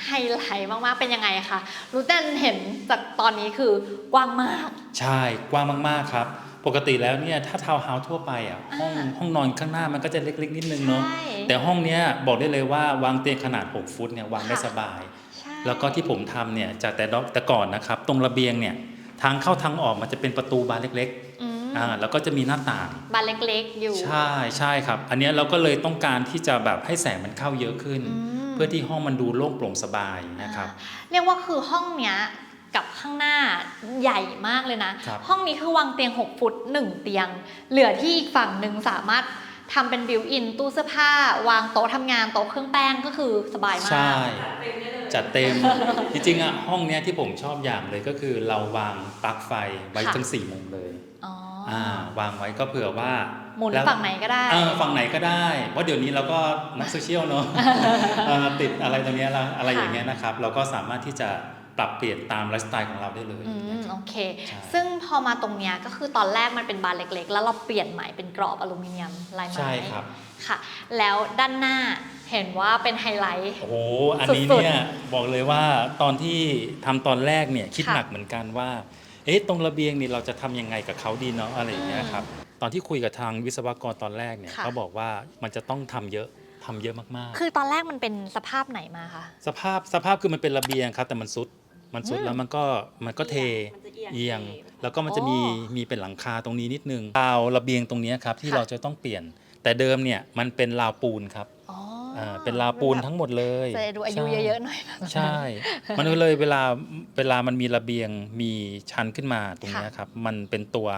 [SPEAKER 1] ไฮไลท์มากๆเป็นยังไงคะรู้แต่เห็นจากตอนนี้คือกว้างมาก
[SPEAKER 3] ใช่กว้างมากๆครับ ปกติแล้วเนี่ยถ้าทาวน์เฮาส์ทั่วไปอะห้อง
[SPEAKER 1] อ่า
[SPEAKER 3] ห้องนอนข้างหน้ามันก็จะเล็กๆนิดนึงเนาะ
[SPEAKER 1] ใช่
[SPEAKER 3] แต่ห้องเนี้ยบอกได้เลยว่าวางเตียงขนาด 6 ฟุตเนี่ยวางได้
[SPEAKER 1] ค่ะ
[SPEAKER 3] สบาย
[SPEAKER 1] ใช่
[SPEAKER 3] แล้วก็ที่ผมทำเนี่ยจากแต่ดอกแต่ก่อนนะครับ ตรงระเบียงเนี่ยทางเข้าทางออกมันจะเป็นประตูบานเล็ก
[SPEAKER 1] อืม
[SPEAKER 3] ๆอ่าแล้วก็จะมีหน้าต่าง
[SPEAKER 1] บานเล็กๆอยู่
[SPEAKER 3] ใช่ใช่ครับ อันเนี้ยเราก็เลยต้องการที่จะแบบให้แสงมันเข้าเยอะขึ้น
[SPEAKER 1] อืม
[SPEAKER 3] เพื่อที่ห้องมันดูโล่งโปร่งสบายนะครับ
[SPEAKER 1] อ่าเรียกว่าคือห้องเนี้ย กับข้างหน้าใหญ่มากเลยนะ
[SPEAKER 3] ครับ
[SPEAKER 1] ห้องนี้คือวางเตียง 6 ฟุต 1 เตียง เหลือที่อีกฝั่งหนึ่งสามารถทำเป็นบิวอินตู้เสื้อผ้า วางโต๊ะทำงานโต๊ะเครื่องแป้งก็คือสบายมาก
[SPEAKER 3] ใช่จัดเต็ม จริงๆอะห้องเนี้ยที่ผมชอบอย่างเลยก็คือเราวางปลั๊กไฟไว้
[SPEAKER 1] ค่ะ
[SPEAKER 3] ทั้งสี่มุมเลย
[SPEAKER 1] อ๋ออ
[SPEAKER 3] อ่าวางไว้ก็เผื่อว่า
[SPEAKER 1] หมุน
[SPEAKER 3] แล้ว
[SPEAKER 1] ฝั่งไหนก็ได้
[SPEAKER 3] เออฝั่งไหนก็ได้ เพราะเดี๋ยวนี้เราก็นักโซเชียลเนาะ เออติดอะไรตรงเนี้ยละอะไรอย่างเงี้ยนะครับ เราก็สามารถที่จะ ปรับเปลี่ยนตามไลฟ์สไตล์ของเราได้เลย
[SPEAKER 1] อืมโอเค
[SPEAKER 3] ใช่
[SPEAKER 1] ซึ่งพอมาตรงเนี้ยก็คือตอนแรกมันเป็นบานเล็กๆ แล้วเราเปลี่ยนใหม่เป็นกรอบอลูมิเนียมลายไม้
[SPEAKER 3] ใช่ครับ
[SPEAKER 1] ค่ะ แล้วด้านหน้าเห็นว่าเป็นไฮไลท์
[SPEAKER 3] โอ้โห อันนี้
[SPEAKER 1] สุดๆ
[SPEAKER 3] เนี่ยบอกเลยว่าตอนที่ทำตอนแรกเนี่ยคิด
[SPEAKER 1] ค่ะ
[SPEAKER 3] หนักเหมือนกันว่า เอ๊ะตรงระเบียงนี่เราจะทำยังไงกับเขาดีเนาะอะไรอย่างเงี้ยครับ ตอนที่คุยกับทางวิศวกรตอนแรกเนี่ย
[SPEAKER 1] ค่ะ
[SPEAKER 3] เขาบอกว่ามันจะต้องทำเยอะทำเยอะมาก
[SPEAKER 1] คือตอนแรกมันเป็นสภาพไหนมาคะ
[SPEAKER 3] ๆสภาพสภาพคือมันเป็นระเบียงครับแต่มันซุด มันซุด
[SPEAKER 1] อืม
[SPEAKER 3] แล้วมันก็มันก็เท
[SPEAKER 2] มันจะเอียง
[SPEAKER 3] เอียง
[SPEAKER 2] เอง
[SPEAKER 3] แล้วก็มันจะมี
[SPEAKER 1] อ๋อ
[SPEAKER 3] มีเป็นหลังคาตรงนี้นิดนึงราวระเบียงตรงเนี้ยครับที่
[SPEAKER 1] ค่ะ
[SPEAKER 3] เราจะต้องเปลี่ยน แต่เดิมเนี่ยมันเป็นราวปูนครับ
[SPEAKER 1] อ๋อ
[SPEAKER 3] อ่าเป็นราวปูนทั้งหมดเลย
[SPEAKER 1] จะได้ดูอายุ
[SPEAKER 3] ใช่
[SPEAKER 1] เยอะๆหน่อย
[SPEAKER 3] ใช่ มันก็เลยเวลาเวลามันมีระเบียงมีชั้นขึ้นมาตรงเนี้ยครับ มันเป็นตัว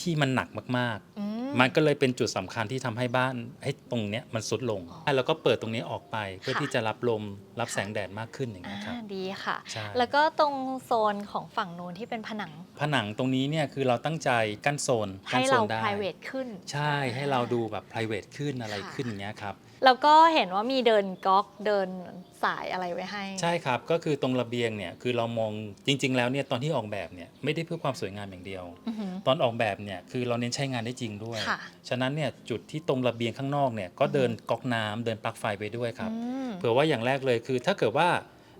[SPEAKER 3] ที่มันหนักมาก
[SPEAKER 1] อืม
[SPEAKER 3] ๆมันก็เลยเป็นจุดสำคัญที่ทำให้บ้านให้ตรงเนี้ยมันสุดลง
[SPEAKER 1] อ๋อ
[SPEAKER 3] แล้วก็เปิดตรงนี้ออกไปเพื่อ
[SPEAKER 1] ค่ะ
[SPEAKER 3] ที่จะรับลมรับแสงแดดมากขึ้นอย่าง
[SPEAKER 1] อ่า
[SPEAKER 3] เงี้ยครับ
[SPEAKER 1] ดีค่ะ
[SPEAKER 3] ใช่
[SPEAKER 1] แล้วก็ตรงโซนของฝั่งนู้นที่เป็นผนัง
[SPEAKER 3] ผนังตรงนี้เนี่ยคือเราตั้งใจกั้นโซนกั้
[SPEAKER 1] ให้
[SPEAKER 3] นโซ
[SPEAKER 1] เรา
[SPEAKER 3] นได้
[SPEAKER 1] private ขึ้น
[SPEAKER 3] ใช่ให้เราดูแบบ private ขึ้นอะไร
[SPEAKER 1] ค่ะ
[SPEAKER 3] ขึ้นอย่างเงี้ยครับ
[SPEAKER 1] แล้วก็เห็นว่ามีเดินก๊อกเดินสายอะไรไว้ให้
[SPEAKER 3] ใช่ครับ ก็คือตรงระเบียงเนี่ยคือเรามองจริง ๆ แล้วเนี่ยตอนที่ออกแบบเนี่ยไม่ได้เพื่อความสวยงามอย่างเดียว
[SPEAKER 1] อือหือ
[SPEAKER 3] ตอนออกแบบเนี่ยคือเราเน้นใช้งานได้จริงด้วย
[SPEAKER 1] ค่ะ
[SPEAKER 3] ฉะนั้นเนี่ยจุดที่ตรงระเบียงข้างนอกเนี่ยก็เดินก๊อกน้ำเดินปลั๊กไฟไปด้วยครับ
[SPEAKER 1] อืม
[SPEAKER 3] เผื่อว่าอย่างแรกเลยคือถ้าเกิดว่า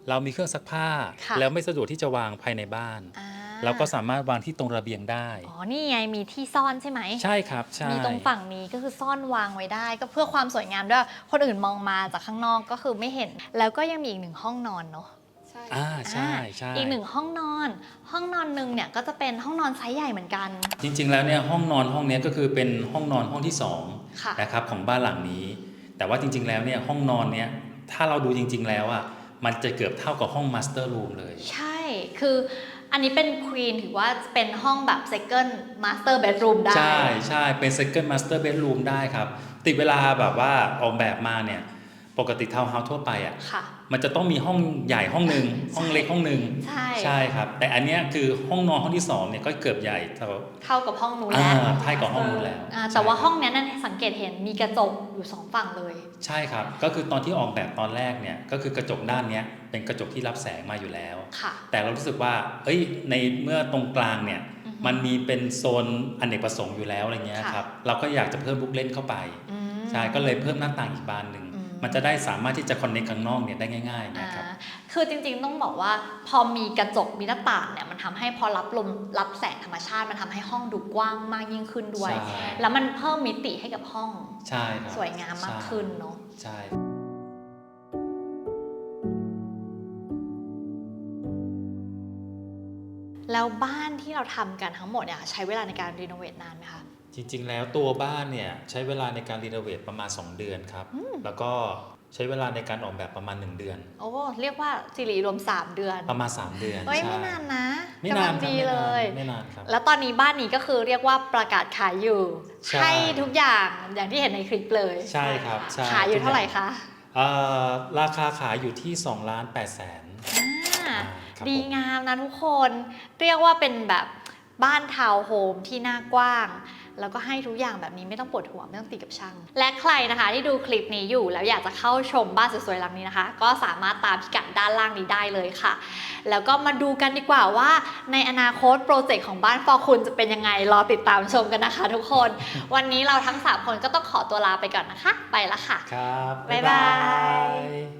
[SPEAKER 3] เรามีเครื่องซักผ้า
[SPEAKER 1] ค่ะ
[SPEAKER 3] แล้วไม่สะดวกที่จะวางภายในบ้าน
[SPEAKER 1] อ่า
[SPEAKER 3] เราก็สามารถวางที่ตรงระเบียงได้
[SPEAKER 1] อ๋อ นี่ไงมีที่ซ่อนใช่ไหม
[SPEAKER 3] ใช่ครับ ใช่
[SPEAKER 1] มีตรงฝั่งนี้ก็คือซ่อนวางไว้ได้ ก็เพื่อความสวยงามด้วย คนอื่นมองมาจากข้างนอกก็คือไม่เห็น แล้วก็ยังมีอีกหนึ่งห้องนอนเนาะ
[SPEAKER 2] ใช่
[SPEAKER 3] อ่าใช่ใช่
[SPEAKER 1] อีกหนึ่งห้องนอน ห้องนอนหนึ่งเนี่ยก็จะเป็นห้องนอนไซส์ใหญ่เหมือนกัน
[SPEAKER 3] จริง ๆ แล้วเนี่ยห้องนอนห้องเนี้ยก็คือเป็นห้องนอนห้องที่สอง
[SPEAKER 1] ค่ะ
[SPEAKER 3] นะครับของบ้านหลังนี้ แต่ว่าจริง ๆ แล้วเนี่ยห้องนอนเนี่ยถ้าเราดูจริง ๆ แล้วอะมันจะเกือบเท่ากับห้องมาสเตอร์รูมเลย
[SPEAKER 1] ใช่คือ อันนี้เป็นควีนถือว่าเป็นห้องแบบ second master bedroom ได้
[SPEAKER 3] ใช่ใช่เป็น second master bedroom ได้ครับ ติดเวลาแบบว่าออกแบบมาเนี่ย ปปกติทาวน์เฮาส์ทั่วไปอะ
[SPEAKER 1] ค่ะ
[SPEAKER 3] มันจะต้องมีห้องใหญ่ห้องหนึ่งห้องเล็กห้องหนึ่ง
[SPEAKER 1] ใช่
[SPEAKER 3] ใช่ครับ แต่อันเนี้ยคือห้องนอนห้องที่สองเนี่ยก็เกือบใหญ่เท่า
[SPEAKER 1] เท่ากับห้องนู้น
[SPEAKER 3] อ่า
[SPEAKER 1] แล้ว
[SPEAKER 3] ไท่กับห้องนู้นแล้ว
[SPEAKER 1] อ่าแต่ว่า
[SPEAKER 3] ใช่
[SPEAKER 1] ห้องเนี้ยนั่นสังเกตเห็นมีกระจกอยู่สองฝั่งเลย
[SPEAKER 3] ใช่ครับ ก็คือตอนที่ออกแบบตอนแรกเนี่ยก็คือกระจกด้านเนี้ยเป็นกระจกที่รับแสงมาอยู่แล้ว
[SPEAKER 1] ค่ะ
[SPEAKER 3] แต่เรารู้สึกว่าเอ้ยในเมื่อตรงกลางเนี่ย
[SPEAKER 1] อือฮึ
[SPEAKER 3] มันมีเป็นโซนอเนกประสงค์อยู่แล้วอะไรเงี้ย
[SPEAKER 1] ค่ะ
[SPEAKER 3] ครับเราก็อยากจะเพิ่มลูกเล่นเข้าไป
[SPEAKER 1] อืม
[SPEAKER 3] ใช่ก็เลยเพิ่มหน้าต่างอีกบานหนึ่ง
[SPEAKER 1] อื ม
[SPEAKER 3] มันจะได้สามารถที่จะคอนเนคข้างนอกเนี่ยได้ง่ายๆ
[SPEAKER 1] อ่า
[SPEAKER 3] นะครับ
[SPEAKER 1] คือจริงๆต้องบอกว่าพอมีกระจกมีหน้าต่างเนี่ยมันทำให้พอรับลมรับแสงธรรมชาติ มันทำให้ห้องดูกว้างมากยิ่งขึ้นด้วย
[SPEAKER 3] ใช่
[SPEAKER 1] แล้วมันเพิ่มมิติให้กับห้อง
[SPEAKER 3] ใช่ครับ
[SPEAKER 1] สวยงามมากขึ้นเนาะ
[SPEAKER 3] ใช่
[SPEAKER 1] แล้วบ้านที่เราทำกันทั้งหมดเนี่ยใช้เวลาในการรีโนเวทนานไหมคะ
[SPEAKER 3] จริง ๆ แล้วตัวบ้านเนี่ยใช้เวลาในการรีโนเวทประมาณ 2 เดือนครับ แล้วก็ใช้เวลาในการออกแบบประมาณ 1 เดือน
[SPEAKER 1] โอ้เรียกว่าสิริรวม 3 เดือน
[SPEAKER 3] ประมาณ 3 เดือน
[SPEAKER 1] เฮ้ย
[SPEAKER 3] ใช่
[SPEAKER 1] ไม่นานนะ
[SPEAKER 3] ไม่นาน
[SPEAKER 1] กำลัง
[SPEAKER 3] ครับ
[SPEAKER 1] ดี
[SPEAKER 3] ไม่
[SPEAKER 1] เล
[SPEAKER 3] นาน
[SPEAKER 1] ย
[SPEAKER 3] ไม่นานครับ
[SPEAKER 1] แล้วตอนนี้บ้านนี้ก็คือเรียกว่าประกาศขายอยู่
[SPEAKER 3] ใช่
[SPEAKER 1] ให้ทุกอย่างอย่างที่เห็นในคลิปเลย
[SPEAKER 3] ใช่ครับใช่
[SPEAKER 1] ขายอยู่เท่าไหร่คะ
[SPEAKER 3] เอ่อราคาขายอยู่ที่2ล้าน8แสน
[SPEAKER 1] อ่า
[SPEAKER 3] ครับ
[SPEAKER 1] ดี
[SPEAKER 3] ผม
[SPEAKER 1] งามนะทุกคน เรียกว่าเป็นแบบบ้านทาวน์โฮมที่น่ากว้าง แล้วก็ให้ทุกอย่างแบบนี้ไม่ต้องปวดหัวไม่ต้องตีกับช่าง และใครนะคะที่ดูคลิปนี้อยู่แล้วอยากจะเข้าชมบ้านสวยๆหลังนี้นะคะ ก็สามารถตามพิกัดด้านล่างนี้ได้เลยค่ะ แล้วก็มาดูกันดีกว่าว่า ในอนาคตโปรเจกต์ของบ้านฟอคุณจะเป็นยังไงรอติดตามชมกันนะคะ ทุกคน วันนี้เราทั้งสามคนก็ต้องขอตัวลาไปก่อนนะคะ ไปละค่ะ
[SPEAKER 3] ครับ
[SPEAKER 1] บ๊ายบาย
[SPEAKER 3] ย